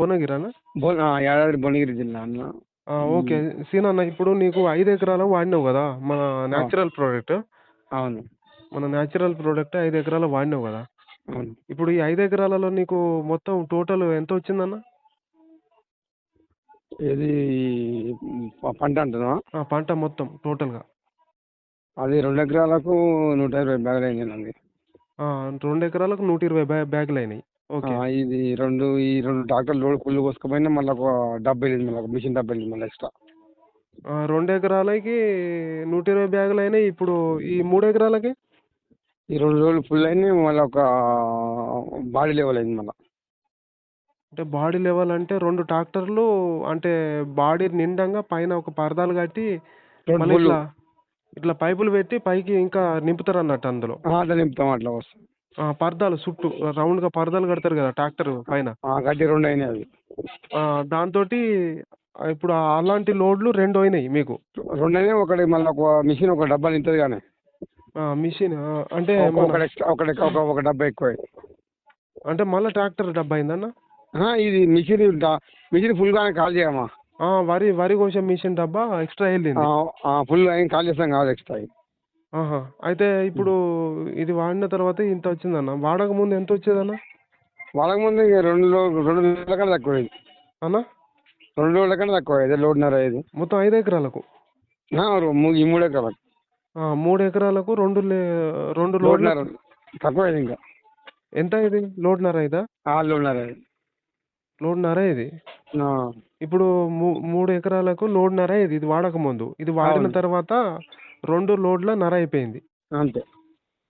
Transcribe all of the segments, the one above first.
భువనగిరానా? యాదాద్రి భువనగిరి జిల్లా అన్న. ఓకే. సీనన్న ఇప్పుడు నీకు ఐదు ఎకరాలు వాడినావు కదా మన న్యాచురల్ ప్రోడక్ట్ అవును. మన న్యాచురల్ ప్రోడక్ట్ ఐదు ఎకరాలు వాడినావు కదా. అవును. ఇప్పుడు ఈ ఐదు ఎకరాలలో నీకు మొత్తం టోటల్ ఎంత వచ్చిందన్న? ఇది పంట అంటున్నా ఆ, పంట మొత్తం టోటల్గా అది రెండు ఎకరాలకు నూట ఇరవై బ్యాగులు అయిందండి ఆ, రెండు ఎకరాలకు నూట ఇరవై బ్యా బ్యాగులు అయినాయి. ఇది రెండు ఈ రెండు ట్రాక్టర్ లోడ్ ఫుల్ కోసుకుపోయినా మళ్ళీ ఒక డబ్బా వెళ్ళింది మళ్ళీ ఒక మిషన్ డబ్బా వెళ్ళింది మళ్ళీ ఎక్స్ట్రా. రెండు ఎకరాలకి నూట ఇరవై బ్యాగులు అయినాయి ఇప్పుడు ఈ మూడు ఎకరాలకి? ఈ రెండు రోజులు ఫుల్ అయినాయి మళ్ళీ ఒక బాడీ లెవెల్ అయింది మళ్ళీ. అంటే బాడీ లెవెల్ అంటే రెండు ట్రాక్టర్లు అంటే బాడీ నిండంగా పైన ఒక పరదాలు కట్టి మళ్ళీ. ఇట్లా ఇట్లా పైపులు పెట్టి పైకి ఇంకా నింపుతారు అన్నట్టు అందులో అట్లా నింపుతాం అట్లా వస్తుంది. పరదాలు చుట్టూ రౌండ్గా పరదాలు కడతారు కదా ట్రాక్టర్ పైన. రెండు అయినాయి అవి. దాంతో ఇప్పుడు అలాంటి లోడ్లు రెండు అయినాయి మీకు. రెండు అయినాయి ఒకటి మళ్ళీ ఒక మిషన్ ఒక డబ్బా నింతది కానీ. మిషన్ అంటే ఒకటి ఒక ఒక డబ్బా ఎక్కువ అంటే మళ్ళీ ట్రాక్టర్ డబ్బా అయిందన్న? ఇది మిషన్ మిషన్ ఫుల్ గానే కాల్ చేయమ్మా. ఆ, వరి వరి కోసే మిషన్ డబ్బా ఎక్స్ట్రా వెళ్ళింది. ఫుల్ అయిన కాల్ చేస్తాం కాదు ఎక్స్ట్రా. ఆహా. అయితే ఇప్పుడు ఇది వాడిన తర్వాత ఇంత వచ్చిందన్న? వాడక ముందు ఎంత వచ్చేదన్న? వాళ్ళకి ముందు ఇక లో- రెండు నెలల కన్నా తక్కువ అన్న? రెండు రోజుల కన్నా తక్కువ లోడ్నర అయ్యేది మొత్తం ఐదు ఎకరాలకు? ఆ, రో- ము- ఈ మూడు ఎకరాలకు. ఆ, మూడు ఎకరాలకు రెండు లే రెండు లోడ్ల? లోడ్నర తక్కువ ఇంకా. ఎంత ఇది? లోడ్నర ఇదా? ఆ లోడ్నర అయ్యేది లోడ్నర ఇది? ఆ, ఇప్పుడు మూ- మూడు ఎకరాలకు లోడ్నర ఇది ఇది వాడక ముందు. ఇది వాడిన అవును. తర్వాత రెండు లోడ్ల నర అయిపోయింది. అంతే.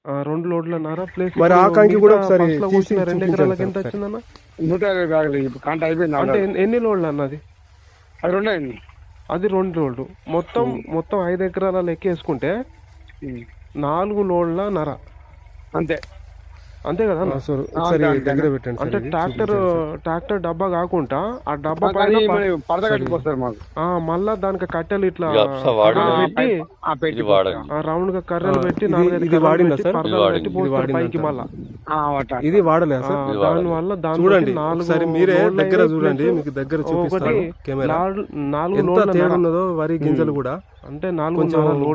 ఆ, రెండు లోడ్ల నర ప్లస్ మరి ఆ కంకి కూడా ఒకసారి తీసి రెండు ఎకరాలకు ఎంత. వచ్చిందన్న? నూట బ్యాగులు ఇప్పుడు కాంట అయిపోయింది అంటే ఆల్రెడీ. ఎన్ని- ఎన్ని లోడ్లు అన్నది అది? రెండు అయింది. అది రెండు లోడ్లు. మొత్తం మొత్తం ఐదు ఎకరాల లెక్క వేసుకుంటే ఉమ్. నాలుగు లోడ్ల నర. అంతే. అంతే కదా అన్న? ఆ, సార్ ఒకసారి. దగ్గర పెట్టండి అంటే. ట్రాక్టర్ ట్రాక్టర్ డబ్బా కాకుండా ఆ డబ్బా పైన పరద కట్టుకొస్తారు మాకు ఆ, మళ్ళా దానికి కట్టెలు ఇట్లా పెట్టి ఆ పెట్టి ఇది వాడండి ఆ రౌండ్గా కర్రలు పెట్టి ఇది- నాలుగైదు వాడిందా సార్? పైకి. మళ్ళా. ఇది వాడలే ఆ, సార్ దాని. వల్ల దాని చూడండి నాలుగు మీరే దగ్గర చూడండి మీకు దగ్గర చూపిస్తాను కెమెరా నాలుగు నాలుగు ఎంత తేడా. ఉన్నదో వరి గింజలు కూడా అంటే నాలుగు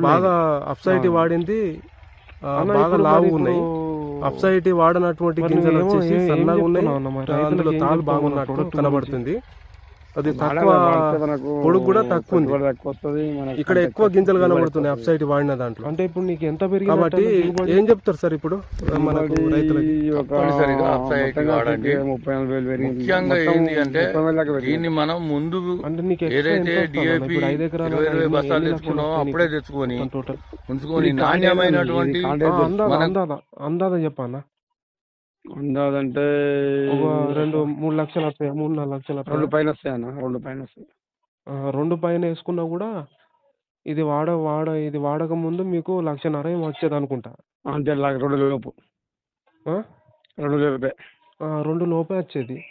బాగా. అప్సైటీ. వాడింది బాగా లావు ఉన్నాయి అప్సైటీ వాడనటువంటి గింజలు వచ్చేసి సన్నగా ఉన్నాయి. అందులో తాలు బాగున్నట్టు కనబడుతుంది. అది తక్కువ పొడుగు కూడా తక్కువ ఉంది తక్కువ వస్తుంది, ఇక్కడ ఎక్కువ గింజలు కనబడుతున్నాయి వస్తుంది. అప్సైటీ వాడిన దాంట్లో అంటే ఇప్పుడు నీకు ఎంత పెరిగింది కాబట్టి ఏం చెప్తారు సార్ ఇప్పుడు మనకు రైతులకి. ముప్పై నాలుగు వేలు పెరిగింది. ముఖ్యంగా మొత్తం ఏంది అంటే. దీన్ని మనం ముందు ఏదైతే? డిఏపి ఇరవై బస్తాలు అప్పుడే? తెచ్చుకొని. ఉంచుకొని నాణ్యమైనటువంటి అందాద మనకు- ఒక రెండు మూడు లక్షలు వస్తాయి? మూడు నాలుగు లక్షలు రెండు పైన వస్తాయి అన్న రెండు పైన వస్తాయి. రెండు పైన వేసుకున్నా కూడా ఇది వాడ వాడ ఇది వాడక ముందు మీకు లక్షన్నర ఏమో వచ్చేది అనుకుంటా. అంతే లాగా రెండు లోపు. ఆ? రెండు లోపే. ఆ, రెండు లోపే వచ్చేది.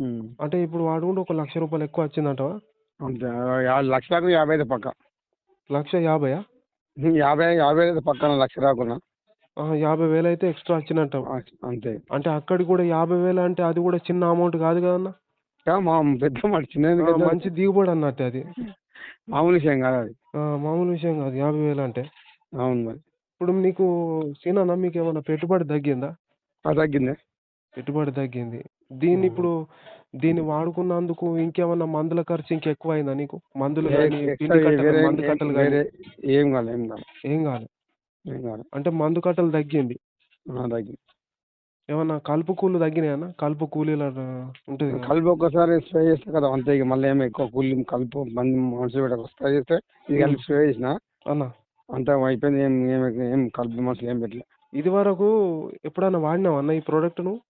ఉమ్. అంటే ఇప్పుడు వాడుకుంటే ఒక లక్ష రూపాయలు ఎక్కువ వచ్చిందంటవా? అంతే యా- లక్షలకు యాభై అయితే పక్క. లక్ష యాభైయా? యాభై యాభై అయితే పక్కన లక్ష రాకున్నా ఆ, యాభై వేలు అయితే ఎక్స్ట్రా వచ్చినట్టు. అంతే. అంటే అక్కడికి కూడా యాభై వేలు అంటే అది కూడా చిన్న అమౌంట్ కాదు కదన్న మా పెద్ద మాట మంచి దిగుబడి అన్నట్టు అది. మామూలు విషయం కాదు అది. మామూలు విషయం కాదు యాభై వేలు అంటే. అవును మరి. ఇప్పుడు నీకు సీనా మీకు ఏమైనా పెట్టుబడి తగ్గిందా? తగ్గింది. పెట్టుబడి తగ్గింది. దీన్ని ఇప్పుడు దీన్ని వాడుకున్నందుకు ఇంకేమన్నా మందుల ఖర్చు ఇంకెక్కువ అయిందా నీకు? మందులు కానీ ఏం- వేరే ఏం కాదు ఏం కాదు. అంటే మందు కట్టలు తగ్గింది. తగ్గింది. ఏమన్నా కలుపు కూలు తగ్గినాయన్నా కలుపు కూలీల ఉంటుంది కదా. కలుపు ఒక్కసారి స్ప్రే చేస్తే కదా అంతే ఇక మళ్ళీ ఏమి ఎక్కువ కూలి కలుపు మంది మనుషులు పెట్టక స్ప్రే చేస్తే ఇది కలిపి స్ప్రే చేసిన అన్న అంతా అయిపోయింది. ఏం ఏం ఏం కలుపు మనుషులు ఏం పెట్టలే. ఇది వరకు ఎప్పుడైనా వాడినావా అన్న ఈ ప్రోడక్ట్ నువ్వు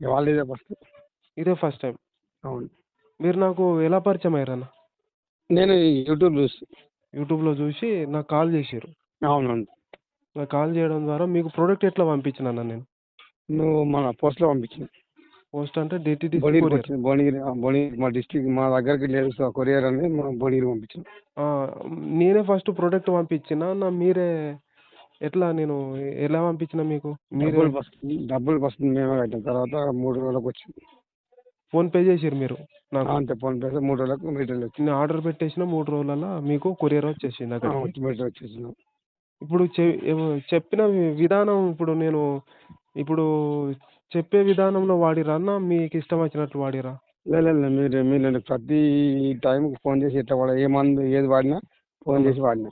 ఇక వాళ్ళు ఇదే ఫస్ట్. ఇదే ఫస్ట్ టైం. అవును. మీరు నాకు ఎలా పరిచయం అయ్యారన్న? నేను యూట్యూబ్ చూసి. యూట్యూబ్లో చూసి నాకు కాల్ చేసారు నాకు కాల్ చేయడం ద్వారా మీకు ప్రోడక్ట్ ఎట్లా పంపించినాను నేను. నువ్వు మన పోస్ట్లో పంపించిన పోస్ట్ అంటే డిటిడి వచ్చింది భువనగిరి భువనగిరి మా డిస్టిక్ మా దగ్గరికి లేదు కొరియర్ అని మనం భువనగిరి పంపించిన నేనే ఫస్ట్ ప్రోడక్ట్ పంపించిన నా మీరే ఎట్లా నేను ఎలా పంపించిన మీకు? మీరే డబ్బులు ఫస్ట్ డబ్బులు ఫస్ట్ మేమే కట్టిన తర్వాత మూడు రోజులకు వచ్చింది. ఫోన్ పే చేసిర్రు మీరు నాకు? అంతే ఫోన్ పే మూడు రోజులకు మీటర్లు వచ్చి నేను ఆర్డర్ పెట్టేసిన మూడు రోజులలో మీకు కొరియర్ వచ్చేసింది అక్కడికి. మీటర్ వచ్చేసినాం ఇప్పుడు చె- చెప్పిన విధానం ఇప్పుడు నేను ఇప్పుడు చెప్పే విధానంలో వాడిరా అన్న? మీకు ఇష్టం వచ్చినట్లు వాడిరా? లేదు మీరు మీరు ప్రతి టైంకి ఫోన్ చేసి ఎట్లా వాడ ఏ మందు ఏది వాడినా ఫోన్ చేసి వాడినా.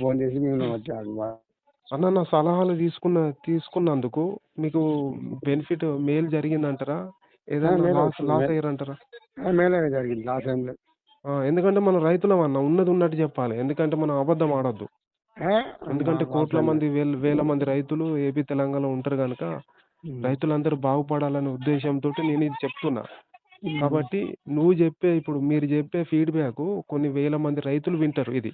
ఫోన్ చేసి మేము అన్న నా సలహాలు తీసుకున్న తీసుకున్నందుకు మీకు బెనిఫిట్ మేలు జరిగిందంటారా? ఏదైనా లాస్. లాస్ అయ్యారంటారా? మేలే జరిగింది ఆ, ఎందుకంటే మన రైతులం అన్న ఉన్నది ఉన్నట్టు చెప్పాలి. ఎందుకంటే మనం అబద్ధం ఆడొద్దు. ఎందుకంటే కోట్ల మంది వేల వేల మంది రైతులు ఏపీ తెలంగాణలో ఉంటారు కనుక రైతులందరూ బాగుపడాలనే ఉద్దేశంతో నేను ఇది చెప్తున్నా. కాబట్టి నువ్వు చెప్పే ఇప్పుడు మీరు చెప్పే ఫీడ్బ్యాక్ కొన్ని వేల మంది రైతులు వింటారు ఇది.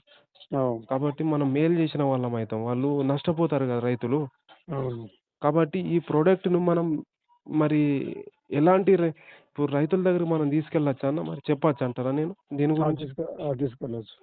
కాబట్టి మనం మేలు చేసిన వాళ్ళం అవుతాం వాళ్ళు నష్టపోతారు కదా రైతులు. కాబట్టి ఈ ప్రోడక్ట్ను మనం మరి ఎలాంటి ఇప్పుడు రైతుల దగ్గర మనం తీసుకెళ్ళొచ్చా అన్న మరి చెప్పొచ్చు అంటారా నేను? దీని గురించి? తీసుకో తీసుకోవచ్చు.